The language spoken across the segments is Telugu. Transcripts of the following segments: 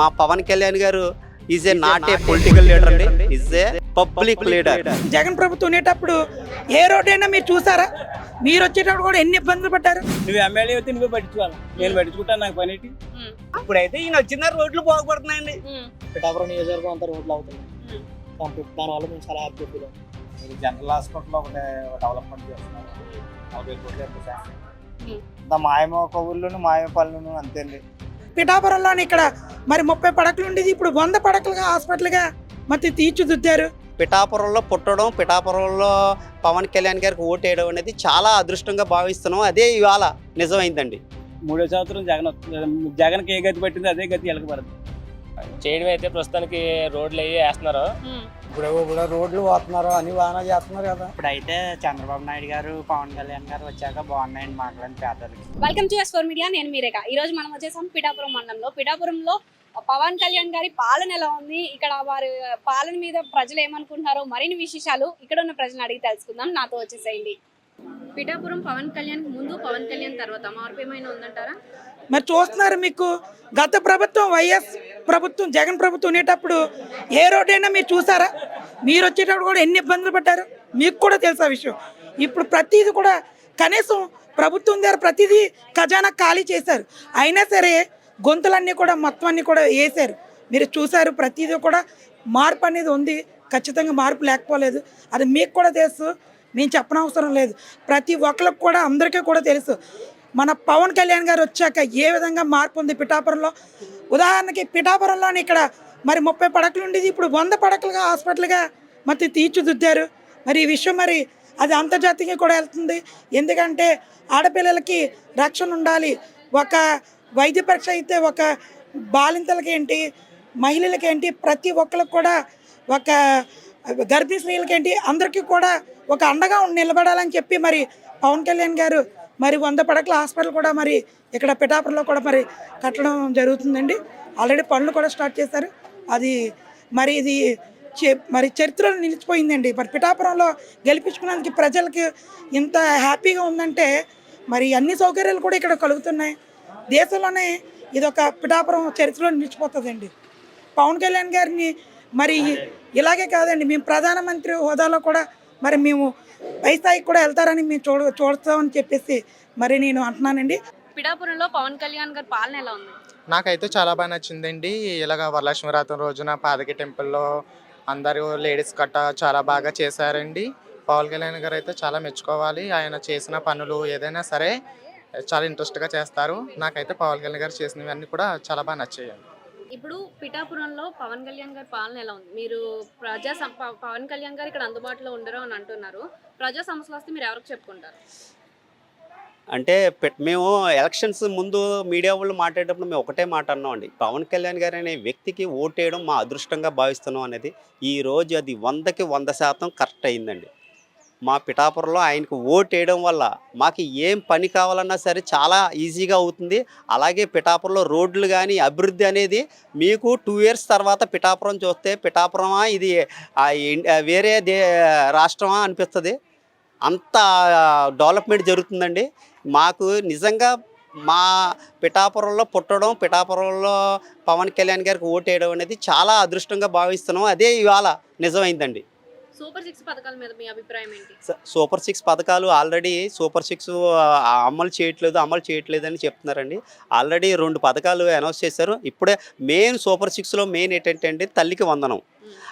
మా పవన్ కళ్యాణ్ గారు is a not a political leader అండి. Is a public leader Jagan ప్రభుత్వం ఉండేటప్పుడు ఏ రోడ్ అయినా మీరు చూసారా? మీరు వచ్చేటప్పుడు కూడా ఎన్ని ఇబ్బందులు పడ్డారు? నువ్వు ఎమ్మెల్యే అయితే నువ్వే పట్టించుకోవాలి. నేను పట్టించుకుంటాను నాకు పని ఇప్పుడైతే ఈయన వచ్చిన రోడ్లు బాగుపడుతున్నాయండి. పిఠాపురం నియోజకవర్గం అంతా రోడ్లు. కంప్లీట్ దానివల్ల మేము చాలా హ్యాపీ ఫీల్ జనరల్ హాస్పిటల్ ఒకటే డెవలప్మెంట్ చేస్తున్నారు. నలభై కోట్లు ఎంత మాయమ కొవ్వుల్లోను మాయమ పనులను అంతే అండి. పిఠాపురంలోని ఇక్కడ మరి ముప్పై పడకలు ఉండేది. ఇప్పుడు వంద పడకలుగా హాస్పిటల్గా మరి తీర్చిదిద్దారు. పిఠాపురంలో పుట్టడం పిఠాపురంలో పవన్ కళ్యాణ్ గారికి ఓటు వేయడం అనేది చాలా అదృష్టంగా భావిస్తున్నాం. అదే ఇవాళ నిజమైందండి. మూడో సంవత్సరం జగన్. జగన్కి ఏ గతి పట్టింది అదే గతి పడుతుంది చేయడం అయితే ప్రస్తుతానికి రోడ్లు అవి వేస్తున్నారు. ఇప్పుడు ఇప్పుడు రోడ్లు పోతున్నారు అని బాగా చేస్తున్నారు కదా. ఇప్పుడైతే చంద్రబాబు నాయుడు గారు పవన్ కళ్యాణ్ గారు వచ్చాక బాగున్నాయండి మాట్లాడిన పేదలకి. Welcome to S four media నేను మీరేక ఈ రోజు మనం వచ్చేసాం పిఠాపురం మండలంలో. పిఠాపురంలో పవన్ కళ్యాణ్ గారి పాలన ఎలా ఉంది? ఇక్కడ వారి పాలన మీద ప్రజలు ఏమనుకుంటున్నారో మరిన్ని విశేషాలు ఇక్కడ ఉన్న ప్రజలను అడిగి తెలుసుకుందాం. నాతో వచ్చేసేయండి. పిఠాపురం పవన్ కళ్యాణ్ ముందు పవన్ కళ్యాణ్ తర్వాత మార్పు ఏమైనా ఉందంటారా? మరి చూస్తున్నారు మీకు గత ప్రభుత్వం వైఎస్ ప్రభుత్వం జగన్ ప్రభుత్వం ఉండేటప్పుడు ఏ రోడ్ అయినా మీరు చూసారా? మీరు వచ్చేటప్పుడు కూడా ఎన్ని ఇబ్బందులు పడ్డారు? మీకు కూడా తెలుసు ఆ విషయం. ఇప్పుడు ప్రతిదీ కూడా కనీసం ప్రభుత్వం దగ్గర ప్రతిదీ ఖజానా ఖాళీ చేశారు. అయినా సరే గొంతులన్నీ కూడా మొత్తం అన్నీ కూడా వేశారు. మీరు చూసారు ప్రతిదీ కూడా మార్పు అనేది ఉంది. ఖచ్చితంగా మార్పు లేకపోలేదు. అది మీకు కూడా తెలుసు. నేను చెప్పనవసరం లేదు. ప్రతి ఒక్కరికి కూడా అందరికీ కూడా తెలుసు. మన పవన్ కళ్యాణ్ గారు వచ్చాక ఏ విధంగా మార్పు ఉంది పిఠాపురంలో? ఉదాహరణకి పిఠాపురంలోని ఇక్కడ మరి ముప్పై పడకలు ఉండేది. ఇప్పుడు వంద పడకలుగా హాస్పిటల్గా మరి తీర్చిదిద్దారు. మరి ఈ విషయం మరి అది అంతర్జాతీయంగా కూడా వెళ్తుంది. ఎందుకంటే ఆడపిల్లలకి రక్షణ ఉండాలి. ఒక వైద్య పరీక్ష అయితే ఒక బాలింతలకేంటి మహిళలకేంటి ప్రతి ఒక్కరికి కూడా ఒక గర్భిణీ స్త్రీలకి ఏంటి అందరికీ కూడా ఒక అండగా ఉండి నిలబడాలని చెప్పి మరి పవన్ కళ్యాణ్ గారు మరి వంద పడకల హాస్పిటల్ కూడా మరి ఇక్కడ పిఠాపురంలో కూడా మరి కట్టడం జరుగుతుందండి. ఆల్రెడీ పనులు కూడా స్టార్ట్ చేశారు. అది మరి ఇది చే- మరి చరిత్రలో నిలిచిపోయిందండి. మరి పిఠాపురంలో గెలిపించుకున్నందుకు ప్రజలకి ఇంత హ్యాపీగా ఉందంటే మరి అన్ని సౌకర్యాలు కూడా ఇక్కడ కలుగుతున్నాయి. దేశంలోనే ఇది ఒక పిఠాపురం చరిత్రలో నిలిచిపోతుందండి. పవన్ కళ్యాణ్ గారిని మరి ఇలాగే కాదండి మేము ప్రధానమంత్రి హోదాలో కూడా మరి మేము పై స్థాయికి కూడా వెళ్తారని మేము చూడ చూస్తామని చెప్పేసి మరి నేను అంటున్నానండి. పిఠాపురంలో పవన్ కళ్యాణ్ గారి పాలన ఎలా ఉంది? నాకైతే చాలా బాగా నచ్చిందండి. ఇలాగ వరలక్ష్మి వ్రతం రోజున పాదకి టెంపుల్లో అందరూ లేడీస్ కట్ట చాలా బాగా చేశారండి. పవన్ కళ్యాణ్ గారు అయితే చాలా మెచ్చుకోవాలి. ఆయన చేసిన పనులు ఏదైనా సరే చాలా ఇంట్రెస్ట్గా చేస్తారు. నాకైతే పవన్ కళ్యాణ్ గారు చేసినవన్నీ కూడా చాలా బాగా నచ్చాయండి. ఇప్పుడు పిఠాపురంలో పవన్ కళ్యాణ్ గారి పాలన ఎలా ఉంది? మీరు ప్రజా పవన్ కళ్యాణ్ గారు ఇక్కడ అందుబాటులో ఉండరు అని అంటున్నారు. ప్రజా సమస్యలు వస్తే మీరు ఎవరికి చెప్పుకుంటారు? అంటే మేము ఎలక్షన్స్ ముందు మీడియా వాళ్ళు మాట్లాడేటప్పుడు మేము ఒకటే మాట అన్నాం అండి. పవన్ కళ్యాణ్ గారు అనే వ్యక్తికి ఓటేయడం మా అదృష్టంగా భావిస్తున్నాం అనేది ఈ రోజు అది వందకి వంద శాతం కరెక్ట్ అయిందండి. మా పిఠాపురంలో ఆయనకు ఓటు వేయడం వల్ల మాకు ఏం పని కావాలన్నా సరే చాలా ఈజీగా అవుతుంది. అలాగే పిఠాపురంలో రోడ్లు కానీ అభివృద్ధి అనేది మీకు టూ ఇయర్స్ తర్వాత పిఠాపురం చూస్తే పిఠాపురమా ఇది వేరే దే రాష్ట్రమా అనిపిస్తుంది. అంత డెవలప్మెంట్ జరుగుతుందండి. మాకు నిజంగా మా పిఠాపురంలో పుట్టడం పిఠాపురంలో పవన్ కళ్యాణ్ గారికి ఓటు వేయడం అనేది చాలా అదృష్టంగా భావిస్తున్నాం. అదే ఇవాళ నిజమైందండి. సూపర్ సిక్స్ పథకాల మీద మీ అభిప్రాయం ఏంటి? సూపర్ సిక్స్ పథకాలు ఆల్రెడీ సూపర్ సిక్స్ అమలు చేయట్లేదు అమలు చేయట్లేదు అని చెప్తున్నారండి. ఆల్రెడీ రెండు పథకాలు అనౌన్స్ చేశారు. ఇప్పుడే మెయిన్ సూపర్ సిక్స్లో మెయిన్ ఏంటంటే అండి తల్లికి వందనం.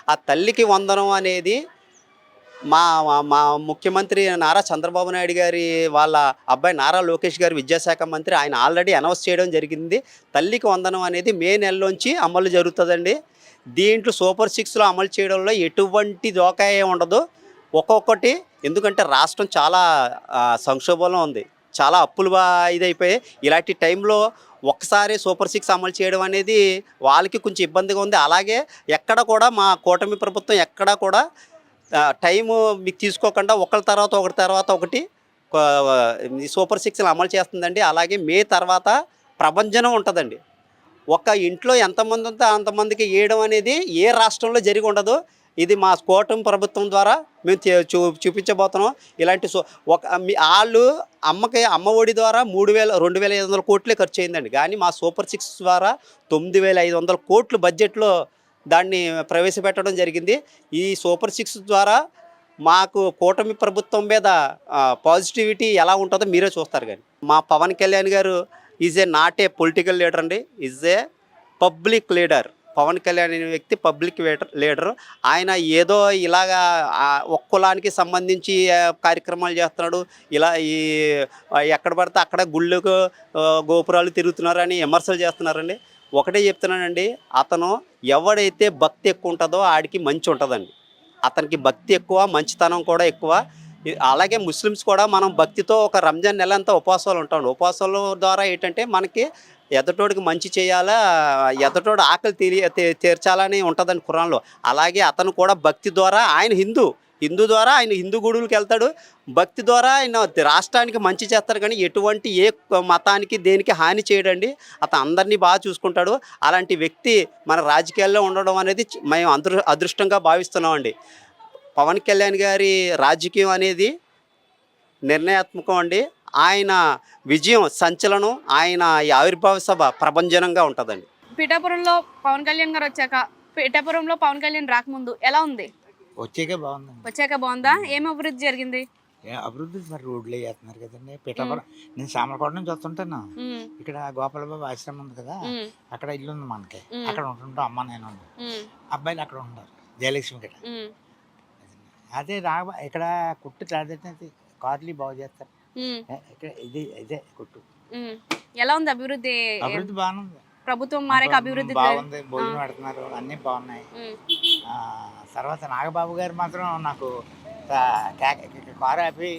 ఆ తల్లికి వందనం అనేది మా మా- మా ముఖ్యమంత్రి నారా చంద్రబాబు నాయుడు గారి వాళ్ళ అబ్బాయి నారా లోకేష్ గారి విద్యాశాఖ మంత్రి ఆయన ఆల్రెడీ అనౌన్స్ చేయడం జరిగింది. తల్లికి వందనం అనేది మే నెలలోంచి అమలు జరుగుతుందండి. దీంట్లో సూపర్ సిక్స్లో అమలు చేయడంలో ఎటువంటి దోకాయ ఉండదు. ఒక్కొక్కటి ఎందుకంటే రాష్ట్రం చాలా సంక్షోభంలో ఉంది. చాలా అప్పులు బా ఇదైపోయాయి ఇలాంటి టైంలో ఒక్కసారి సూపర్ సిక్స్ అమలు చేయడం అనేది వాళ్ళకి కొంచెం ఇబ్బందిగా ఉంది. అలాగే ఎక్కడ కూడా మా కూటమి ప్రభుత్వం ఎక్కడ కూడా టైము మీకు తీసుకోకుండా ఒకరి తర్వాత ఒకటి తర్వాత ఒకటి సూపర్ సిక్స్ని అమలు చేస్తుందండి. అలాగే మే తర్వాత ప్రభంజనం ఉంటుందండి. ఒక ఇంట్లో ఎంతమంది ఉందో అంతమందికి వేయడం అనేది ఏ రాష్ట్రంలో జరిగి ఉండదు. ఇది మా కూటమి ప్రభుత్వం ద్వారా మేము చూ చూపించబోతున్నాం. ఇలాంటి సో ఒక వాళ్ళు అమ్మకి అమ్మ ఒడి ద్వారా మూడు వేల రెండు వేల ఐదు వందల కోట్లే ఖర్చు అయిందండి. కానీ మా సూపర్ సిక్స్ ద్వారా తొమ్మిది వేల ఐదు వందల కోట్లు బడ్జెట్లో దాన్ని ప్రవేశపెట్టడం జరిగింది. ఈ సూపర్ సిక్స్ ద్వారా మాకు కూటమి ప్రభుత్వం మీద పాజిటివిటీ ఎలా ఉంటుందో మీరే చూస్తారు కానీ. మా పవన్ కళ్యాణ్ గారు is a not a political leader అండి. Is a public leader Pavan Kalyan అనే వ్యక్తి పబ్లిక్ లీడర్ ఆయన ఏదో ఇలాగా ఒక్కులానికి ఒక్క కులానికి సంబంధించి కార్యక్రమాలు చేస్తున్నాడు. ఇలా ఈ ఎక్కడ పడితే అక్కడ గుళ్ళకు గోపురాలు తిరుగుతున్నారని విమర్శలు చేస్తున్నారండి. ఒకటే చెప్తున్నానండి అతను ఎవడైతే భక్తి ఎక్కువ ఉంటుందో ఆడికి మంచి ఉంటుందండి. అతనికి భక్తి ఎక్కువ మంచితనం కూడా ఎక్కువ. అలాగే ముస్లిమ్స్ కూడా మనం భక్తితో ఒక రంజాన్ నెల అంతా ఉపవాసాలు ఉంటాం. ఉపవాసాల ద్వారా ఏంటంటే మనకి ఎదటోడికి మంచి చేయాలా ఎదటోడు ఆకలి తీరి తీర్చాలని ఉంటుందండి కురాన్లో అలాగే అతను కూడా భక్తి ద్వారా ఆయన హిందూ. హిందూ ద్వారా ఆయన హిందూ గుడులకు వెళ్తాడు. భక్తి ద్వారా ఆయన రాష్ట్రానికి మంచి చేస్తారు కానీ ఎటువంటి ఏ మతానికి దేనికి హాని చేయడండి. అతను అందరినీ బాగా చూసుకుంటాడు. అలాంటి వ్యక్తి మన రాజకీయాల్లో ఉండడం అనేది మేము అదృ అదృష్టంగా భావిస్తున్నామండి. పవన్ కళ్యాణ్ గారి రాజకీయం అనేది నిర్ణయాత్మకం అండి. ఆయన విజయం సంచలనం ఆయన ఈ ఆవిర్భావ సభ ప్రభంజనంగా ఉంటుందండి. పిఠాపురంలో పవన్ కళ్యాణ్ గారు వచ్చాక పిఠాపురంలో పవన్ కళ్యాణ్ రాకముందు ఎలా ఉంది? వచ్చాకే బాగుంది వచ్చాక బాగుందా? ఏం అభివృద్ధి జరిగింది? అభివృద్ధి మరి రోడ్లు వేస్తున్నారు కదండి. పిఠాపురం నేను సామలకోట నుంచి వస్తుంటాను. ఇక్కడ గోపాలబాబు ఆశ్రమం ఉంది కదా. అక్కడ ఇల్లు ఉంది మనకి. అక్కడ ఉంటుంటాం అమ్మ నేను. అబ్బాయిలు అక్కడ ఉంటారు. జయలక్ష్మి ఉమ్, అదే రాఘ ఇక్కడ కుట్టు తాదైతే కార్లు బాగు చేస్తారు. ఇక్కడ ఇది ఇదే కుట్టు. ఎలా ఉంది అభివృద్ధి? అభివృద్ధి బాగుంది. ప్రభుత్వం మారేక అభివృద్ధి బాగుంది భోజనం పెడుతున్నారు అన్నీ బాగున్నాయి. తర్వాత నాగబాబు గారు మాత్రం నాకు కారు ఆపి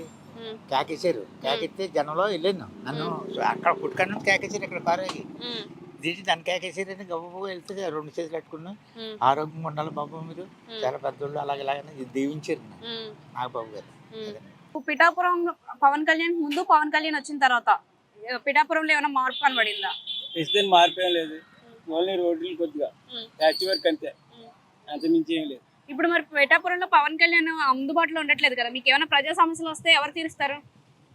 కేకేశారు కేకిస్తే జనంలో వెళ్ళాను. నన్ను అక్కడ పుట్టుకన్నా కేకేశారు ఇక్కడ కారు ఆగి. దీన్ని దాన్ని కేకేసారని గబ్బు వెళ్తే రెండు చేతులు కట్టుకున్నాను ఉమ్, ఆరోగ్యంగా ఉండాలి బాబు మీరు. చాలా పెద్దోళ్ళు అలాగే ఇలాగని దీవించారు నాగబాబు గారు. పిఠాపురం పవన్ కళ్యాణ్ ముందు పవన్ కళ్యాణ్ వచ్చిన తర్వాత ఏ, పిఠాపురంలో ఏమైనా మార్పు కనబడిందా? ఇస్తే మార్పేం లేదు. ఓన్లీ రోడ్లు కొద్దిగా. ప్యాచ్ వర్క్ అంతే. అంత మించి ఏం లేదు. ఇప్పుడు మరి పిఠాపురంలో పవన్ కళ్యాణ్ అందుబాటులో ఉండట్లేదు కదా మీకు ఏమైనా ప్రజా సమస్యలు వస్తే ఎవరు తీరుస్తారు?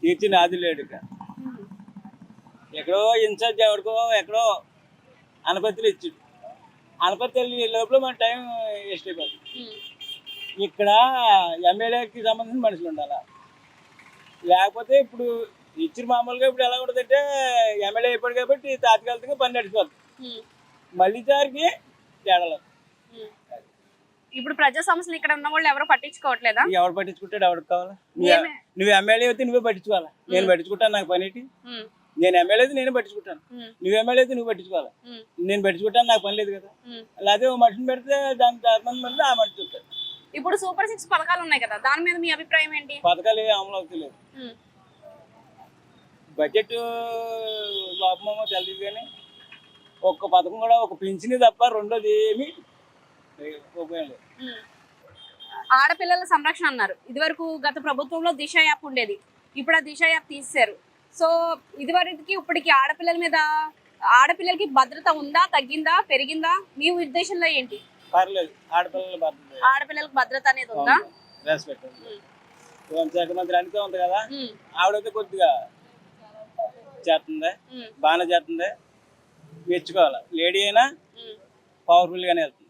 తీర్చి నాది లేడు ఇక్కడ ఎక్కడో ఇన్ఛార్జ్ ఎవరికో ఎక్కడో అనపత్రులు ఇచ్చాడు. అనపత్రులు ఈ లోపల మన టైం వేస్ట్ అయిపోతుంది ఇక్కడ ఎమ్మెల్యేకి సంబంధించిన మనుషులు ఉండాలా? లేకపోతే ఇప్పుడు ఇచ్చిన మామూలుగా ఇప్పుడు ఎలా ఉంటుందంటే ఎమ్మెల్యే అయిపోయాడు కాబట్టి తాత్కాలికంగా పని నడిచిపోతుంది మళ్ళీ సారికి తేడాలు. ఉమ్. ఇప్పుడు ప్రజా సమస్యలు ఇక్కడ ఉన్న వాళ్ళు ఎవరు పట్టించుకోవట్లేదా? ఎవరు పట్టించుకుంటాడు ఎవరికి కావాలా? నువ్వు ఎమ్మెల్యే అయితే నువ్వే పట్టించుకోవాలా? నేను పట్టించుకుంటాను నాకు పని నేను ఎమ్మెల్యే నేనే పట్టించుకుంటాను. నువ్వు ఎమ్మెల్యే అయితే నువ్వు పట్టించుకోవాలా. నేను పట్టించుకుంటాను నాకు పని లేదు కదా. లేకపోతే ఓ మనిషిని పెడితే దాని మంది మంది ఆ మనిషి చూస్తాడు ఇప్పుడు సూపర్ సిక్స్ పథకాలు ఉన్నాయి కదా దాని మీద మీ అభిప్రాయం ఏంటి? పథకాలు ఏవి అమలు అవుతలేదు బడ్జెట్ లోపమేమో తెలియదు కానీ ఒక్క పథకం కూడా ఒక పింఛని తప్ప రెండోది ఏమి ఉపయోగం లేదు. ఆడపిల్లల సంరక్షణ అన్నారు. ఇదివరకు గత ప్రభుత్వంలో దిశ యాప్ ఉండేది. ఇప్పుడు ఆ దిశ యాప్ తీసేశారు. సో ఇదివరకు ఇప్పటికి ఆడపిల్లల మీద ఆడపిల్లలకి భద్రత ఉందా తగ్గిందా పెరిగిందా? మీ ఉద్దేశంలో ఏంటి? పర్లేదు. ఆడపిల్లల భద్రత ఆడపిల్లలకు భద్రత అనేది ఉందా? రెస్పెక్ట్ హోంశాఖ మంత్రి అనితే ఉంది కదా? ఆవిడైతే కొద్దిగా చేస్తుంది. బాగానే చేస్తుంది. మెచ్చుకోవాలి. లేడీ అయినా ఉమ్. పవర్ఫుల్గానే వెళ్తుంది.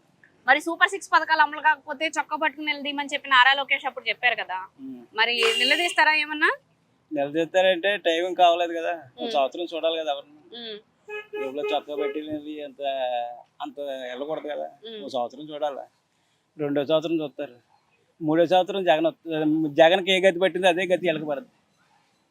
మరి సూపర్ సిక్స్ పథకాలు అమలు కాకపోతే చొక్కా పట్టుకుని వెళ్దామని చెప్పి నారా లోకేష్ అప్పుడు చెప్పారు కదా. మరి నిలదీస్తారా ఏమన్నా? నిలదీస్తారంటే టైం కావలేదు కదా. ఒక సంవత్సరం చూడాలి కదా ఎవరిని. జేబులో చొక్కా పెట్టి అంత అంత వెళ్ళకూడదు కదా. ఒక సంవత్సరం చూడాలి? రెండో సంవత్సరం చూస్తారు. మూడో సంవత్సరం జగన్ జగన్కి ఏ గతి పట్టిందో అదే గతి వెళ్ళకపడుతుంది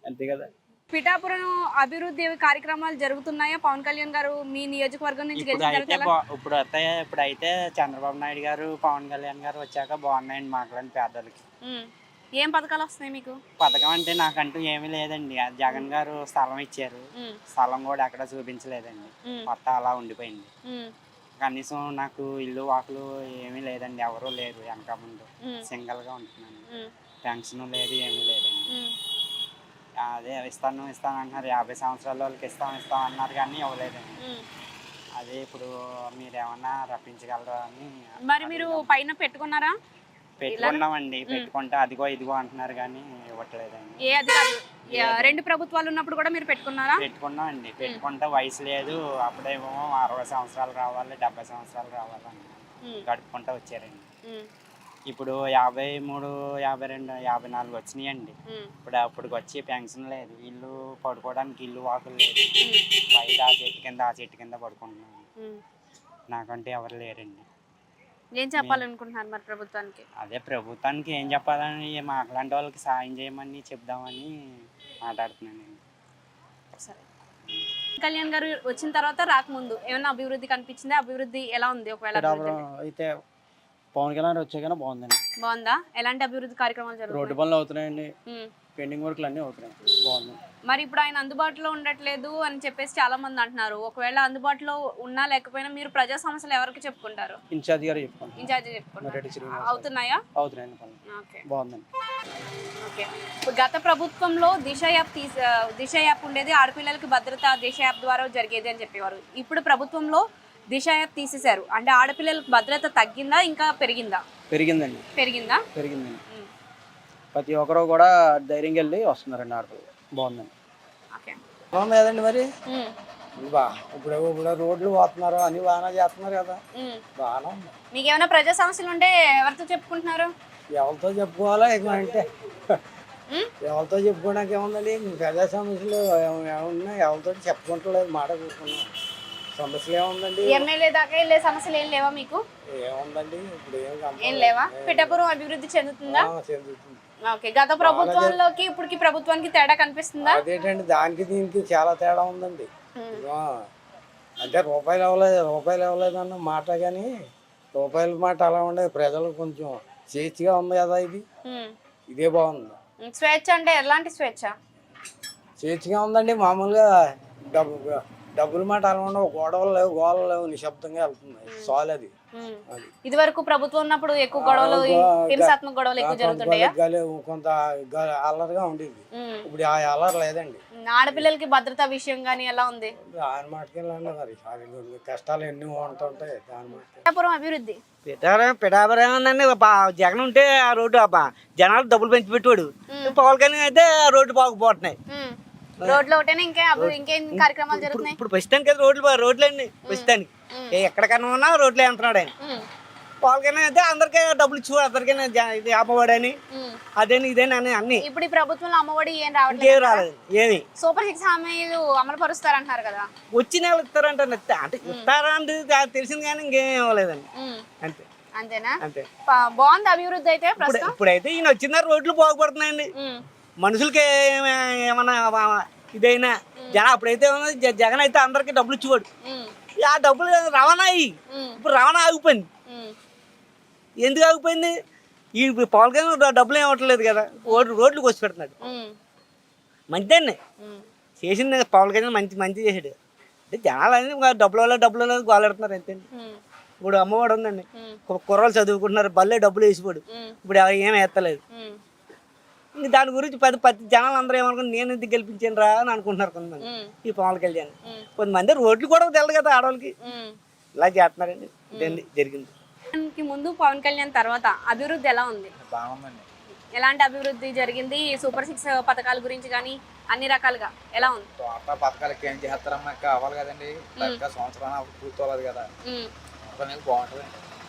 అంతే కదా. పిఠాపురం అభివృద్ధి కార్యక్రమాలు జరుగుతున్నాయా? పవన్ కళ్యాణ్ గారు మీ నియోజకవర్గం నుంచి ఇప్పుడు అయితే ఇప్పుడు అయితే ఇప్పుడు అయితే చంద్రబాబు నాయుడు గారు పవన్ కళ్యాణ్ గారు వచ్చాక బాగున్నాయండి మాకులాంటి పేదలకి. ఏం పథకాలు వస్తున్నాయి మీకు? పథకం అంటే నాకంటూ ఏమీ లేదండి. జగన్ గారు స్థలం ఇచ్చారు. స్థలం కూడా ఎక్కడ చూపించలేదండి. మొత్తం అలా ఉండిపోయింది. కనీసం నాకు ఇల్లు వాకులు ఏమీ లేదండి. ఎవరూ లేరు వెనక ముందు. ఉమ్, సింగిల్గా ఉంటున్నాను. పెన్షన్ లేదు ఏమీ లేదండి. అదే ఇస్తాను ఇస్తాను అంటున్నారు. యాభై సంవత్సరాల వాళ్ళకి ఇస్తాం ఇస్తాం అన్నారు కానీ ఇవ్వలేదండి. అదే ఇప్పుడు మీరు ఏమన్నా రప్పించగలరా అని మరి మీరు పైన పెట్టుకున్నారా? పెట్టుకున్నామండి పెట్టుకుంటే అదిగో ఇదిగో అంటున్నారు కానీ ఇవ్వట్లేదండి. ఏ అధికారులు యా- రెండు ప్రభుత్వాలు ఉన్నప్పుడు కూడా మీరు పెట్టుకున్నారా? పెట్టుకున్నామండి. పెట్టుకుంటే వయసు లేదు. అప్పుడేమో అరవై సంవత్సరాలు రావాలి డెబ్బై సంవత్సరాలు రావాలి అన్నారు. ఉమ్, గడుపుకుంటూ వచ్చారండి. ఉమ్, ఇప్పుడు యాభై మూడు యాభై రెండు యాభై నాలుగు వచ్చినాయండి. ఉమ్, ఇప్పుడు అప్పటికి వచ్చి పెన్షన్ లేదు. ఇల్లు పడుకోవడానికి ఇల్లు వాకులు లేదు. బయట ఆ చెట్టు కింద ఆ చెట్టు కింద పడుకుంటున్నాను ఉమ్. నాకంటే ఎవరు లేరండి. ఏం చెప్పాలనుకుంటున్నారు మరి ప్రభుత్వానికి? అదే ప్రభుత్వానికి ఏం చెప్పాలని మాట్లాంటి వాళ్ళకి సాయం చేయమని చెప్దామని మాట్లాడుతున్నానండి సరే. కళ్యాణ్ గారు వచ్చిన తర్వాత రాకముందు ఏమైనా అభివృద్ధి కనిపించిందా? అభివృద్ధి ఎలా ఉంది ఒకవేళ? అయితే పవన్ కళ్యాణ్ వచ్చాకనే బాగుందండి. బాగుందా? ఎలాంటి అభివృద్ధి కార్యక్రమాలు రోడ్డు జరుగుతున్నాయి పనులు అవుతున్నాయండి. పెండింగ్ వర్క్లు అన్నీ అవుతున్నాయి. బాగుంది. మరి ఇప్పుడు ఆయన అందుబాటులో ఉండట్లేదు అని చెప్పేసి చాలా మంది అంటున్నారు. ఒకవేళ అందుబాటులో ఉన్నా లేకపోయినా మీరు ప్రజా సమస్యలు ఎవరికి చెప్పుకుంటారు? ఇన్ఛార్జ్ గారు ఇన్ఛార్జి చెప్పుకుంటారు. శ్రీనివాస్ అవుతున్నాయా? ఓకే. బాగుందండి. ఓకే. ఇప్పుడు గత ప్రభుత్వంలో దిశ యాప్ తీస దిశ యాప్ ఉండేది ఆడపిల్లలకి భద్రత దిశ యాప్ ద్వారా జరిగేది అని చెప్పేవారు. ఇప్పుడు ప్రభుత్వంలో దిశ యాప్ తీసేశారు. అంటే ఆడపిల్లలకు భద్రత తగ్గిందా ఇంకా పెరిగిందా? పెరిగిందండి. పెరిగిందా? పెరిగిందండి. ప్రతి ఒక్కరు కూడా ధైర్యంగా వెళ్ళి వస్తున్నారండి ఆడపిల్లలు. బాగుందండి. ఓకే. బాగుంది కదండి మరి? బా ఇప్పుడు ఇప్పుడు రోడ్లు పోతున్నారు అన్ని బాగానే చేస్తున్నారు కదా. ఉంది. మీకు ఏమైనా ప్రజా సమస్యలు ఉంటే ఎవరితో చెప్పుకుంటున్నారు? ఎవరితో చెప్పుకోవాలా అంటే? ఎవరితో చెప్పుకోవడానికి ఏముందండి? ప్రజా సమస్యలు ఏమ- ఏమున్నాయి ఎవరితో చెప్పుకుంటలేదు మాట కూర్చున్నాం. సమస్యలు ఏముందండి? ఎమ్మెల్యే దాకా వెళ్ళే సమస్యలు ఏం లేవా మీకు? ఏముందండి? ఇప్పుడు ఏం లేవా? పిఠాపురం అభివృద్ధి చెందుతుందా? ఆ, చెందుతుంది. ఓకే గత ప్రభుత్వంలోకి ఇప్పటికి ప్రభుత్వానికి తేడా కనిపిస్తుందా? అదేంటండి దానికి దీనికి చాలా తేడా ఉందండి. అంటే రూపాయలు ఇవ్వలేదు రూపాయలు ఇవ్వలేదు అన్న మాట కానీ రూపాయల మాట అలా ఉండేది. ప్రజలు కొంచెం స్వేచ్ఛగా ఉంది కదా ఇది. ఇదే బాగుంది. స్వేచ్ఛ అంటే ఎలాంటి స్వేచ్ఛ? స్వేచ్ఛగా ఉందండి మామూలుగా డబ్బు డబ్బుల మాట అలా ఉండవు గొడవలు లేవు గోడలు లేవు నిశ్శబ్దంగా వెళ్తుంది సాల్. అది. ఇది వరకు ప్రభుత్వం ఉన్నప్పుడు ఎక్కువ గొడవలు హింసాత్మక గొడవలు ఎక్కువ జరుగుతుంటాయా కొంత అల్లరిగా ఉండేది. ఇప్పుడు ఆ అల్లరి లేదండి. ఆడపిల్లలకి భద్రతా విషయం కానీ ఎలా ఉంది? దాని మాటకి కష్టాలు ఎన్ని ఉంటుంటాయి దాని మాట. పిఠాపురం అభివృద్ధి? పిఠాపురం పిఠాపురం ఏముందండి? జగన్ ఉంటే ఆ రోడ్డు అబ్బా జనాలు డబ్బులు పెంచి పెట్టాడు పవన్ కళ్యాణ్ అయితే ఆ రోడ్డు బాగుపోతున్నాయి. రోడ్లు ఒకటేనా ఇంకా? ఇంకేం కార్యక్రమాలు జరుగుతున్నాయి ఇప్పుడు ప్రస్తుతానికి అయితే రోడ్లు బా- రోడ్లండి ప్రస్తుతానికి. ఏ ఎక్కడికన్నా ఉన్నా రోడ్లు అంటున్నాడు ఆయన. కళ్యాణ్ అయితే అందరికీ డబ్బులు ఇచ్చు అందరికీ జ- ఇది అమ్మఒడని ఉమ్. అదేని ఇదేని అని అన్ని. ఇప్పుడు ఈ ప్రభుత్వంలో అమ్మఒడి ఏం రావట్లేదు ఇంకేం రాలేదు ఏమి సూపర్ సిక్స్ హామీలు అమలు పరుస్తారంటున్నారు కదా. వచ్చి నెల ఇస్తారంట అంటే ఇస్తారా అంటే తెలిసింది కానీ ఇంకేం ఇవ్వలేదండి. అంతే. అంతేనా? అంతే. బాగుంది అభివృద్ధి అయితే ఇప్పుడైతే ఈయన వచ్చిన రోడ్లు బాగుపడుతున్నాయండి. మనుషులకి ఏమ- ఏమన్నా వా- ఇదైనా జన అప్పుడైతే జగన్ అయితే అందరికి డబ్బులు ఇచ్చేవాడు. ఆ డబ్బులు రవాణా అయ్యి. ఇప్పుడు రవాణా ఆగిపోయింది. ఎందుకు ఆగిపోయింది? ఈ పవన్ కళ్యాణ్ డబ్బులు ఏం ఇవ్వట్లేదు కదా. రోడ్లు కోసి పెడుతున్నాడు. ఉమ్, మంచిదండి. చేసింది పవన్ కళ్యాణ్ మంచి మంచి చేసాడు. అంటే జనాలు అనేది డబ్బులు వల్ల డబ్బులు వల్ల గోలెడుతున్నారు అంతే. ఉమ్, ఇప్పుడు అమ్మఒడు ఉందండి. కుర్రలు చదువుకుంటున్నారు. బల్లే డబ్బులు వేసిపోడు. ఇప్పుడు ఎవరు ఏం ఎత్తలేదు ఉమ్, ఇంక దాని గురించి పెద్ద పెద్ద జనాలు అందరూ ఏమనుకున్నారు నేను ఎందుకు గెలిపించాను రా అని అనుకుంటున్నారు కొంతమంది. ఈ పవన్ కళ్యాణ్. కొంతమంది రోడ్లు కూడా తెలదు కదా ఆడవాళ్ళకి. ఇలా చేస్తున్నారండి. ఇదండి జరిగింది. ముందు పవన్ కళ్యాణ్ తర్వాత అభివృద్ధి ఎలా ఉంది? బాగుందండి. ఎలాంటి అభివృద్ధి జరిగింది? సూపర్ సిక్స్ పథకాల గురించి కానీ అన్ని రకాలుగా ఎలా ఉంది? తోట పథకాలకి ఏం చేస్తారమ్మా కావాలి కదండి. ఇంకా సంవత్సరం పూర్తోలేదు కదా. బాగుంటుంది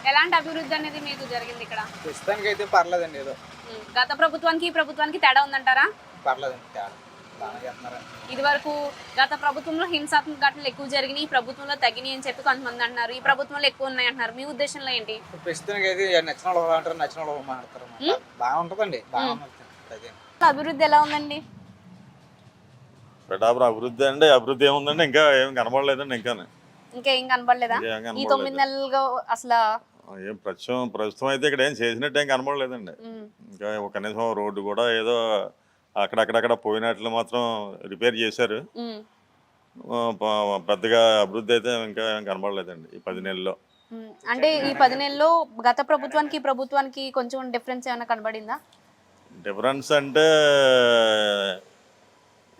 ఎలాంటి అభివృద్ధి అనేది మీకు జరిగింది ఇక్కడ? ప్రస్తుతానికి అయితే పర్లేదండి ఏదో. గత ప్రభుత్వానికి ఈ ప్రభుత్వానికి తేడా ఉందంటారా? పర్లేదండి తేడా. ఇది వరకు గత ప్రభుత్వంలో హింసాత్మక ఘటనలు ఎక్కువ జరిగినాయి ఈ ప్రభుత్వంలో తగ్గినాయి అని చెప్పి కొంతమంది అంటున్నారు. ఈ ప్రభుత్వంలో ఎక్కువ ఉన్నాయి అంటున్నారు. మీ ఉద్దేశంలో ఏంటి? ప్రస్తుతానికి అయితే నచ్చిన వాళ్ళు అంటారు నచ్చిన వాళ్ళు మాట్లాడతారు అభివృద్ధి ఎలా ఉందండి? పిఠాపురం అభివృద్ధి అండి అభివృద్ధి ఏముందండి ఇంకా ఏం కనబడలేదండి ఇంకా ఇంకా ఏం కనబడలేదా? ఇంకా ఏం ఈ. తొమ్మిది నెలలుగా అసలు ఏం ప్రస్తుతం ప్రస్తుతం అయితే ఇక్కడ ఏం చేసినట్టు ఏం కనబడలేదండి. ఇంకా ఒక కనీసం రోడ్డు కూడా ఏదో అక్కడక్కడక్కడ పోయినట్లు మాత్రం రిపేర్ చేశారు. పెద్దగా అభివృద్ధి అయితే ఇంకా ఏం కనబడలేదండి ఈ పది నెలల్లో. అంటే ఈ పది నెలల్లో గత ప్రభుత్వానికి ప్రభుత్వానికి కొంచెం డిఫరెన్స్ ఏమైనా కనబడిందా? డిఫరెన్స్ అంటే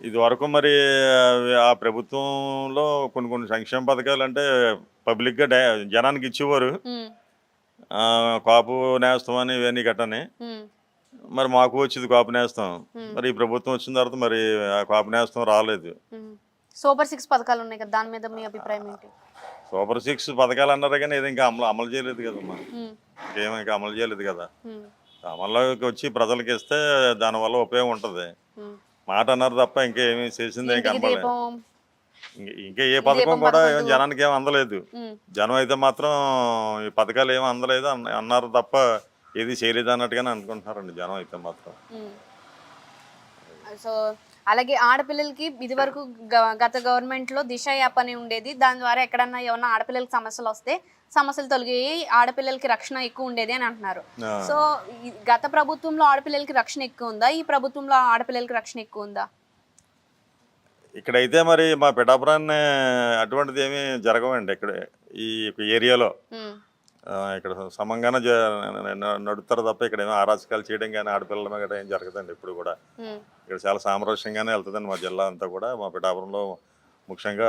ఇది వరకు మరి ఆ ప్రభుత్వంలో కొన్ని కొన్ని సంక్షేమ పథకాలు అంటే పబ్లిక్గా జనానికి ఇచ్చేవారు. కాపు నేస్తం అని ఇవన్నీ గట్టని. మరి మాకు వచ్చింది కాపు నేస్తం. మరి ఈ ప్రభుత్వం వచ్చిన తర్వాత మరి ఆ కాపు నేస్తం రాలేదు. సూపర్ సిక్స్ పథకాలు ఉన్నాయి కదా దాని మీద మీ అభిప్రాయం ఏంటి? సూపర్ సిక్స్ పథకాలు అన్నారు కానీ ఇది ఇంకా అమలు అమలు చేయలేదు కదమ్మా. ఉమ్, ఇంకేం ఇంకా అమలు చేయలేదు కదా. అమల్లోకి వచ్చి ప్రజలకి ఇస్తే దానివల్ల ఉపయోగం ఉంటుంది. మాట అన్నారు తప్ప ఇంకేమీ చేసింది ఏం కనపడలేదు. ఇంక- ఏ పథకం కూడా ఏం జనానికి ఏం అందలేదు. జనం అయితే మాత్రం ఈ పథకాలు ఏమి అందలేదు అన్న- అన్నారు తప్ప ఏది చేయలేదు అన్నట్టుగానే అనుకుంటున్నారండి జనం అయితే మాత్రం. సో అలాగే ఆడపిల్లలకి ఇదివరకు గ- గత గవర్నమెంట్లో దిశ యాప్ అని ఉండేది. దాని ద్వారా ఎక్కడన్నా ఏమన్నా ఆడపిల్లలకి సమస్యలు వస్తే సమస్యలు తొలగి ఆడపిల్లలకి రక్షణ ఎక్కువ ఉండేది అని అంటున్నారు. సో గత ప్రభుత్వంలో ఆడపిల్లలకి రక్షణ ఎక్కువ ఉందా? ఈ ప్రభుత్వంలో ఆడపిల్లలకి రక్షణ ఎక్కువ ఉందా? ఇక్కడైతే మరి మా పిఠాపురాన్ని అటువంటిది ఏమీ జరగవండి. ఇక్కడ ఈ ఏరియాలో. ఇక్కడ సమంగానే జ- న- నడుస్తారు తప్ప ఇక్కడ ఏమో ఆరాచకాలు చేయడం కానీ ఆడపిల్లల మీద ఏం జరగదండి ఇప్పుడు కూడా. ఇక్కడ చాలా సామరస్యంగానే వెళ్తుందండి మా జిల్లా అంతా కూడా. మా పిఠాపురంలో ముఖ్యంగా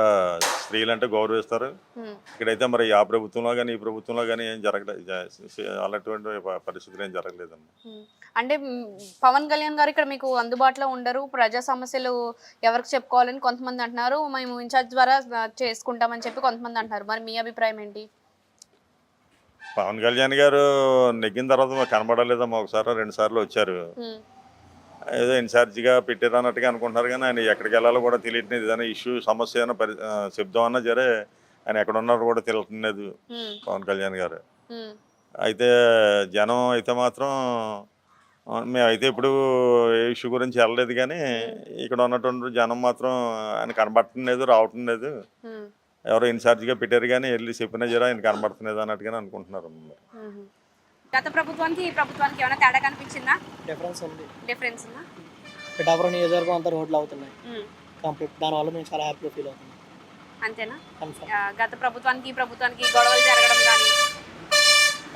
స్త్రీలు అంటే గౌరవిస్తారు ఇక్కడైతే మరి ఆ ప్రభుత్వంలో కానీ ఈ ప్రభుత్వంలో కానీ ఏం జరగలేదు అలాంటి పరిస్థితులు ఏం జరగలేదండి ఉమ్. అంటే పవన్ కళ్యాణ్ గారు ఇక్కడ మీకు అందుబాటులో ఉండరు. ప్రజా సమస్యలు ఎవరికి చెప్పుకోవాలని కొంతమంది అంటున్నారు. మేము ఇన్ఛార్జ్ ద్వారా చేసుకుంటామని చెప్పి కొంతమంది అంటున్నారు. మరి మీ అభిప్రాయం ఏంటి? పవన్ కళ్యాణ్ గారు నెగ్గిన తర్వాత కనబడలేదమ్మా. ఒకసారి రెండు సార్లు వచ్చారు. ఏదో ఇన్ఛార్జిగా పెట్టారు అన్నట్టుగా అనుకుంటున్నారు కానీ ఆయన ఎక్కడికి వెళ్ళాలో కూడా తెలియట్లేదు. ఏదైనా ఇష్యూ సమస్య అయినా పరి చెప్దామన్నా సరే ఆయన ఎక్కడ ఉన్నారో కూడా తెలియట్లేదు పవన్ కళ్యాణ్ గారు. అయితే జనం అయితే మాత్రం మేమైతే ఇప్పుడు ఏ ఇష్యూ గురించి వెళ్ళలేదు కానీ ఇక్కడ ఉన్నటువంటి జనం మాత్రం ఆయన కనబడట్లేదు రావటం లేదు. ఎవరో ఇన్ఛార్జిగా పెట్టారు కానీ వెళ్ళి చెప్పినా జర ఆయన కనబడుతున్నది అన్నట్టుగానే అనుకుంటున్నారు. గత ప్రభుత్వానికి ఈ ప్రభుత్వానికి ఏమైనా తేడా కనిపించిందా? డిఫరెన్స్ ఉంది. డిఫరెన్స్ ఉందా? పిఠాపురం నియోజకవర్గం అంతా రోడ్లు అవుతున్నాయి. కంప్లీట్ దానివల్ల మేము చాలా హ్యాపీగా ఫీల్ అవుతున్నాం. అంతేనా? గత ప్రభుత్వానికి ఈ ప్రభుత్వానికి గొడవలు జరగడం కానీ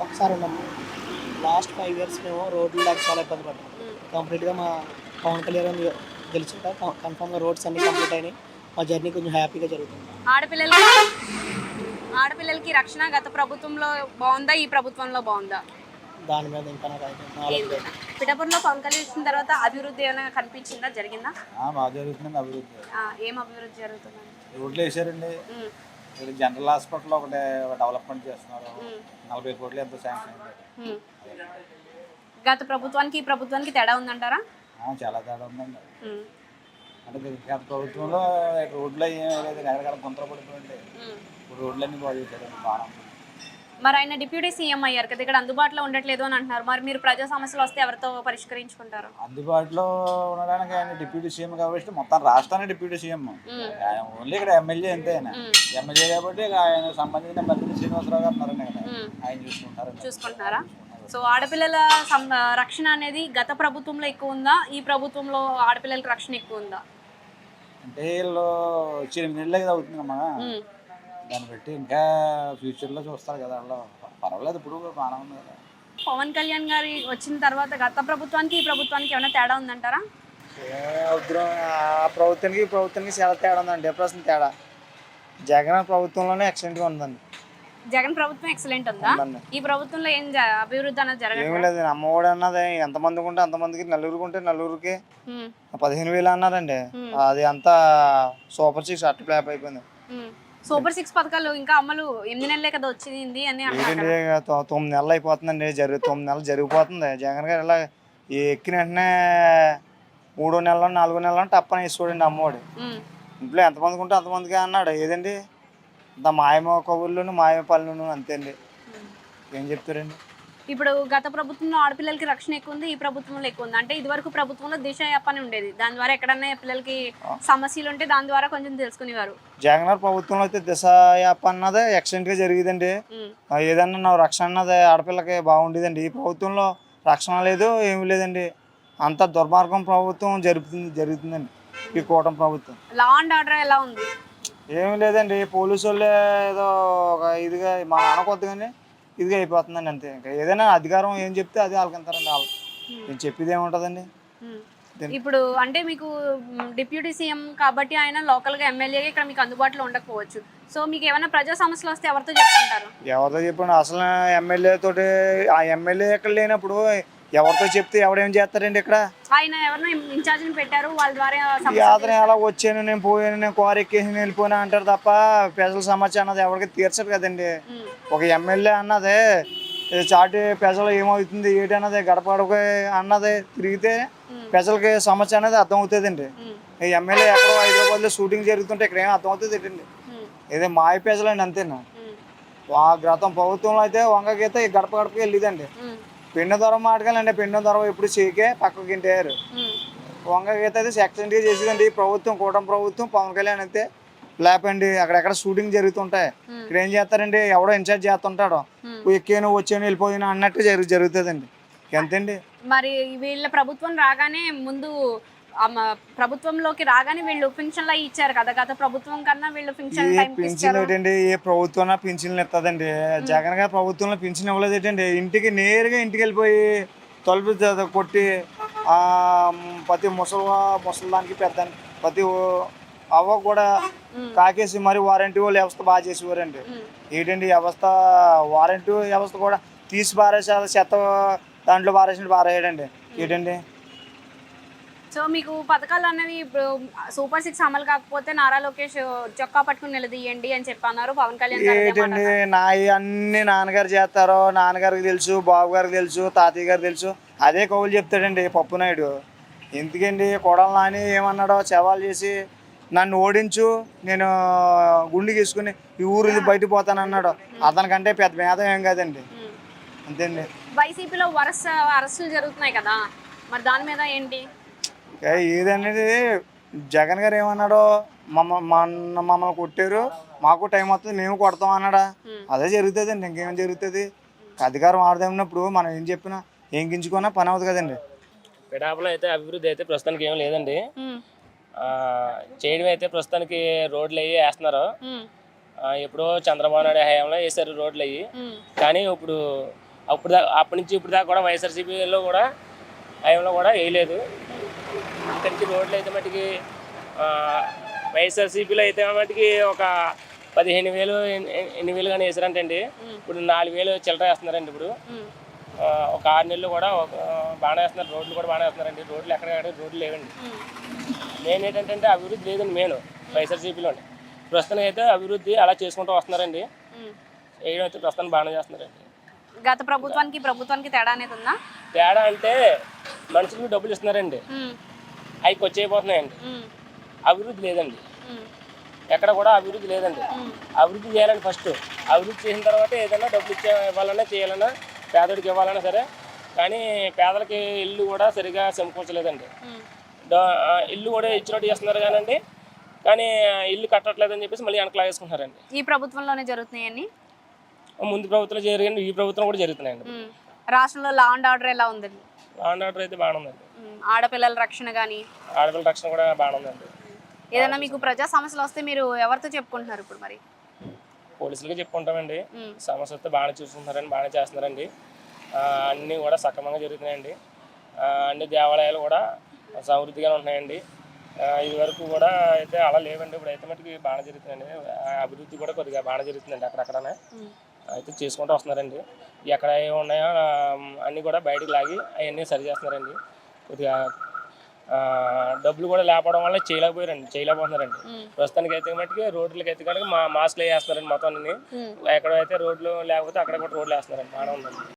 ఒకసారి ఉన్నాము లాస్ట్ ఫైవ్ ఇయర్స్ మేము రోడ్లు లేక చాలా ఇబ్బంది పడ్డాం. కంప్లీట్గా మా పవన్ కళ్యాణ్ గెలిచాక కన్ఫర్మ్గా రోడ్స్ అన్ని కంప్లీట్ అయినాయి. మా జర్నీ కొంచెం హ్యాపీగా జరుగుతుంది. ఆడపిల్లలకి ఆడపిల్లలకి రక్షణ గత ప్రభుత్వంలో బాగుందా? ఈ ప్రభుత్వంలో బాగుందా? దాని మీద ఇంకా నాకు అయితే నాలెడ్జ్ లేదు. పిఠాపురంలో పవన్ కళ్యాణ్ వచ్చిన తర్వాత అభివృద్ధి ఏమైనా కనిపించిందా? జరిగిందా? బాగా జరుగుతుందండి అభివృద్ధి. ఆ, ఏం అభివృద్ధి జరుగుతుందండి? రోడ్లు వేసారండి. ఉమ్, ఇక్కడ జనరల్ హాస్పిటల్ ఒకటి డెవలప్మెంట్ చేస్తున్నారు. నలభై కోట్లు ఎంతో శాంక్షన్ అయింది. ఉమ్. గత ప్రభుత్వానికి ఈ ప్రభుత్వానికి తేడా ఉందంటారా? ఆ, చాలా తేడా ఉందండి. ఉమ్, అంటే గత ప్రభుత్వంలో రోడ్లు ఏం లేదు. ఎక్కడికక్కడ గుంతలు పడిపోయింది. ఉమ్. ఇప్పుడు రోడ్లన్నీ బాగా చేశారండి బాగా మరి ఆయన డిప్యూటీ సీఎం అయ్యారు కదా ఇక్కడ అందుబాటులో ఉండట్లేదు అని అంటున్నారు. మరి మీరు ప్రజా సమస్యలు వస్తే ఎవరితో పరిష్కరించుకుంటారు? అందుబాటులో ఉండడానికి ఆయన డిప్యూటీ సీఎం కాబట్టి మొత్తం రాష్ట్రానికి డిప్యూటీ సీఎం. ఆయన ఓన్లీ ఇక్కడ ఎమ్మెల్యే అంతే ఆయన. ఎమ్మెల్యే కాబట్టి ఆయన సంబంధించిన మంత్రి శ్రీనివాసరావు గారు ఉన్నారండి. ఆయన చూసుకుంటారు చూసుకుంటున్నారా సో ఆడపిల్లల రక్షణ అనేది గత ప్రభుత్వంలో ఎక్కువ ఉందా? ఈ ప్రభుత్వంలో ఆడపిల్లలకి రక్షణ ఎక్కువ ఉందా? అంటే వీళ్ళు ఎనిమిది నెలలే కదా అవుతుందమ్మా ఉమ్, దాన్ని బట్టి ఇంకా ఫ్యూచర్లో చూస్తారు కదా వాళ్ళు పర్వాలేదు ఇప్పుడు బాగానే ఉంది కదా. పవన్ కళ్యాణ్ గారి వచ్చిన తర్వాత గత ప్రభుత్వానికి ఈ ప్రభుత్వానికి ఏమైనా తేడా ఉందంటారా? ఆ ప్రభుత్వానికి ఈ ప్రభుత్వానికి చాలా తేడా ఉందండి. డిప్రెషన్ తేడా? జగన్ ప్రభుత్వంలోనే ఎక్సలెంట్గా ఉందండి. జగన్ ప్రభుత్వం ఎక్సలెంట్ ఉందా. ఈ ప్రభుత్వంలో ఏం అభివృద్ధి ఏమీ జరగదు లేదు అమ్మఒడి అన్నది ఎంతమందికి ఉంటే అంతమందికి నలుగురికి ఉంటే నలుగురికి పదిహేను వేలు అన్నారండి. అది అంతా సూపర్ సిక్స్ అట్ట ప్లాప్ అయిపోయింది. సూపర్ సిక్స్ పథకాలు ఇంకా అమలు ఎనిమిది నెలలే కదా వచ్చింది అని తొమ్మిది నెలలు అయిపోతుందండి జరుగు తొమ్మిది నెలలు జరిగిపోతుంది. జగన్ గారు ఇలా ఈ ఎక్కిన వెంటనే మూడో నెలలో నాలుగో నెలలో టప్పని వేసి చూడండి అమ్మఒడి. ఉమ్, ఇంట్లో ఎంతమందికి ఉంటే అంతమందికి అన్నాడు. ఏదండి? అంత మాయమ కబుర్లోను మాయమ పనులను అంతే అండి. ఏం చెప్తారండి? ఇప్పుడు గత ప్రభుత్వంలో ఆడపిల్లలకి రక్షణ ఎక్కువ ఉంది ఈ ప్రభుత్వంలో ఎక్కువ ఉంది. అంటే ఇదివరకు ప్రభుత్వంలో దిశ యాప్ అని ఉండేది. దాని ద్వారా ఎక్కడన్నా పిల్లలకి సమస్యలు ఉంటే దాని ద్వారా కొంచెం తెలుసుకునేవారు. జగన్ ప్రభుత్వంలో అయితే దిశ యాప్ అన్నదే ఎక్సలెంట్గా జరిగేదండి. ఉమ్, ఆ, ఏదన్నా నా రక్షణ అన్నది ఆడపిల్లకి బాగుండేదండి. ఈ ప్రభుత్వంలో రక్షణ లేదు ఏమీ లేదండి. అంత దుర్మార్గం ప్రభుత్వం జరుగుతుంది జరుగుతుందండి ఈ కూటమి ప్రభుత్వం. లా అండ్ ఆర్డర్ ఎలా ఉంది? ఏమీ లేదండి. పోలీసు వాళ్ళే ఏదో ఒక ఇదిగా మా నాన్న కొద్దిగానే ఇదిగా అయిపోతుందండి అంతే ఇంకా. ఏదైనా అధికారం ఏం చెప్తే అదే వాళ్ళకింతారండి వాళ్ళు. నేను చెప్పేది ఏముంటుందండి. ఇప్పుడు అంటే మీకు డిప్యూటీ సీఎం కాబట్టి ఆయన లోకల్గా ఎమ్మెల్యేగా ఇక్కడ మీకు అందుబాటులో ఉండకపోవచ్చు. సో మీకు ఏమైనా ప్రజా సమస్యలు వస్తే ఎవరితో చెప్పుకుంటారు? ఎవరితో చెప్పండి? అసలు ఎమ్మెల్యే తోటి ఆ ఎమ్మెల్యే ఇక్కడ లేనప్పుడు ఎవరితో చెప్తే ఎవడేం చేస్తారండి ఇక్కడ? ఆయన ఎవరినో ఇన్ఛార్జ్ పెట్టారు వాళ్ళ ద్వారా ఈ ఎలా వచ్చాను నేను పోయాను నేను కారు ఎక్కేసి వెళ్ళిపోయినా అంటారు తప్ప ప్రజల సమస్య అన్నది ఎవరికి తీర్చదు కదండి. ఉమ్, ఒక ఎమ్మెల్యే అన్నది ఇది చాటి ప్రజలు ఏమవుతుంది ఏంటి అన్నది గడప గడప అన్నది తిరిగితే ప్రజలకి సమస్య అనేది అర్థం అవుతుందండి ఉమ్, ఈ ఎమ్మెల్యే ఎక్కడో హైదరాబాద్లో షూటింగ్ జరుగుతుంటే ఇక్కడ ఏం అర్థం అవుతుంది ఏంటండి? ఉమ్, ఇదే మాయ ప్రజలండి అంతేనా? ఉమ్, గతం ప్రభుత్వంలో అయితే వంగకైతే ఈ గడప గడపకి వెళ్ళిదండి. ఉమ్, పెన్ను దొర మాటకాలండి పెన్ను దొర ఇప్పుడు చేకే పక్కకి ఉమ్. వంగకైతే అయితే సెక్షన్ చేసేదండి. ఈ ప్రభుత్వం కూటమి ప్రభుత్వం పవన్ కళ్యాణ్ అయితే లేపండి. అక్కడెక్కడ షూటింగ్ జరుగుతుంటాయి. ఇక్కడ ఏం చేస్తారండి? ఎవడో ఇన్ఛార్జ్ చేస్తుంటాడు. ఎక్కాను వచ్చాను వెళ్ళిపోయాను అన్నట్టు జరుగు జరుగుతుందండి. ఎంతండి? మరి వీళ్ళ ప్రభుత్వం రాగానే ముందు ప్రభుత్వంలోకి రాగానే వీళ్ళు పింఛన్లు అవి ఇచ్చారు కదా గత ప్రభుత్వం కన్నా వీళ్ళు పింఛన్ పింఛన్ ఏంటండి? ఏ ప్రభుత్వం పింఛన్లు ఇస్తుందండి జగన్ గారి ప్రభుత్వంలో పింఛన్ ఇవ్వలేదు ఏంటండి? ఇంటికి నేరుగా ఇంటికి వెళ్ళిపోయి తలుపు కొట్టి ప్రతి ముసలి ముసలిదానికి పెద్ద ప్రతి అవ్వ కూడా కాకేసి మరి వారంటీ వాళ్ళు వ్యవస్థ బాగా చేసేవారండి. ఏంటండి వ్యవస్థ? వారంటీ వ్యవస్థ కూడా తీసి పారేసా చెత్త దాంట్లో పారేసి పారేయడండి. ఏంటండి? సో మీకు పథకాలు అనేవి ఇప్పుడు సూపర్ సిక్స్ అమలు కాకపోతే నారా లోకేష్ చొక్కా పట్టుకుని నిలదీయండి అని చెప్పి అన్నారు. పవన్ కళ్యాణ్ గారు అదే మాట ఏంటండి? అన్నారు. నా అన్ని నాన్నగారు చేస్తారో నాన్నగారికి తెలుసు బాబు గారికి తెలుసు తాతయ్య గారికి తెలుసు అదే కవులు చెప్తాడండి పప్పు నాయుడు. ఎందుకండి? కొడలు నాని ఏమన్నాడో సవాల్ చేసి నన్ను ఓడించు నేను గుండు గీసుకుని ఈ ఊరు బయట పోతానన్నాడు అతనికంటే పెద్ద మేధం ఏం కాదండి. అంతేండి. వైసీపీలో వరుస అరెస్టులు జరుగుతున్నాయి కదా. మరి దాని మీద ఏంటి? ఏ ఏదనేది జగన్ గారు ఏమన్నాడో మమ్మ మన మమ్మల్ని కొట్టారు మాకు టైం వస్తుంది మేము కొడతాం అన్నాడా. అదే జరుగుతుందండి ఇంకేం జరుగుతుంది? అధికారం ఆడదన్నప్పుడు మనం ఏం చెప్పినా ఏం గించుకున్నా పని అవుతుంది కదండి. పిడాపులో అయితే అభివృద్ధి అయితే ప్రస్తుతానికి ఏం లేదండి. చేయడం అయితే ప్రస్తుతానికి రోడ్లు అయ్యి వేస్తున్నారు. ఎప్పుడో చంద్రబాబు నాయుడు హయాంలో వేశారు రోడ్లు అయ్యి. ఉమ్, కానీ ఇప్పుడు అప్పుడు అప్పటి నుంచి ఇప్పుడు దాకా కూడా వైఎస్ఆర్సీపీలో కూడా హయాంలో కూడా వేయలేదు. ఇక్కడి నుంచి రోడ్లు అయితే మటుకి వైఎస్ఆర్సీపీలో అయితే మటుకి ఒక పదిహేను వేలు ఎన్- ఎన్- ఎన్ని వేలు కానీ వేసారంటండి. ఇప్పుడు నాలుగు వేలు చిల్లర వేస్తున్నారండి ఇప్పుడు. ఒక ఆరు నెలలు కూడా ఒక బాగానే వేస్తున్నారు. రోడ్లు కూడా బాగానే వేస్తున్నారండి. రోడ్లు ఎక్కడ రోడ్లు లేవండి. మెయిన్ ఏంటంటే అభివృద్ధి లేదండి మెయిన్ వైఎస్ఆర్సీపీలో ప్రస్తుతం అయితే అభివృద్ధి అలా చేసుకుంటూ వస్తున్నారండి. వేయడం అయితే ప్రస్తుతం బాగానే చేస్తున్నారండి. గత ప్రభుత్వానికి ప్రభుత్వానికి తేడా అనేది ఉందా? తేడా అంటే మనుషులకు డబ్బులు ఇస్తున్నారండి. అవి వచ్చేయబోతున్నాయండి అభివృద్ధి లేదండి. ఎక్కడ కూడా అభివృద్ధి లేదండి. అభివృద్ధి చేయాలండి ఫస్ట్ అభివృద్ధి చేసిన తర్వాత ఏదైనా డబ్బులు ఇచ్చే ఇవ్వాలన్నా చేయాలన్నా పేదడికి ఇవ్వాలన్నా సరే కానీ పేదలకి ఇల్లు కూడా సరిగా సమకూర్చలేదండి. ఇల్లు కూడా ఇచ్చినట్టు చేస్తున్నారు కానండి కానీ ఇల్లు కట్టట్లేదని చెప్పేసి మళ్ళీ వెనక్కి లాగేసుకుంటున్నారండి ఈ ప్రభుత్వంలోనే జరుగుతున్నాయని ముందు ప్రభుత్వం జరిగింది ఈ ప్రభుత్వం కూడా జరుగుతున్నాయండి. రాష్ట్రంలో లా అండ్ ఆర్డర్ ఎలా ఉందండి? లా అండ్ ఆర్డర్ అయితే బాగానే ఉందండి ఆడపిల్లల రక్షణ కానీ ఆడపిల్లల రక్షణ కూడా బాగానే ఉందండి ఏదైనా మీకు ప్రజా సమస్యలు వస్తే మీరు ఎవరితో చెప్పుకుంటున్నారు ఇప్పుడు మరి? పోలీసులకి చెప్పుకుంటామండి. సమస్య వస్తే బాగానే చూసుకుంటున్నారండి బాగానే చేస్తున్నారండి. అన్నీ కూడా సక్రమంగా జరుగుతున్నాయండి. అన్ని దేవాలయాలు కూడా సమృద్ధిగానే ఉంటున్నాయండి. ఆ, ఇది వరకు కూడా అయితే అలా లేవండి. ఇప్పుడు అయితే మటుకు బాగానే జరుగుతుందండి అభివృద్ధి కూడా కొద్దిగా బాగానే జరుగుతుందండి అక్కడక్కడనే. అయితే చేసుకుంటూ వస్తున్నారండి. ఎక్కడ ఏమి ఉన్నాయో అన్నీ కూడా బయటికి లాగి అవన్నీ సరి చేస్తున్నారండి. కొద్దిగా డబ్బులు కూడా లేపడం వల్ల చేయలేకపోయారండి చేయలేకపోతున్నారండి. ప్రస్తుతానికి అయితే మటుకు రోడ్లకి అయితే కనుక మా మాస్క్లు వేస్తున్నారండి మొత్తం అన్ని. ఎక్కడైతే రోడ్లు లేకపోతే అక్కడ కూడా రోడ్లు వేస్తున్నారండి. బాగానే ఉందండి.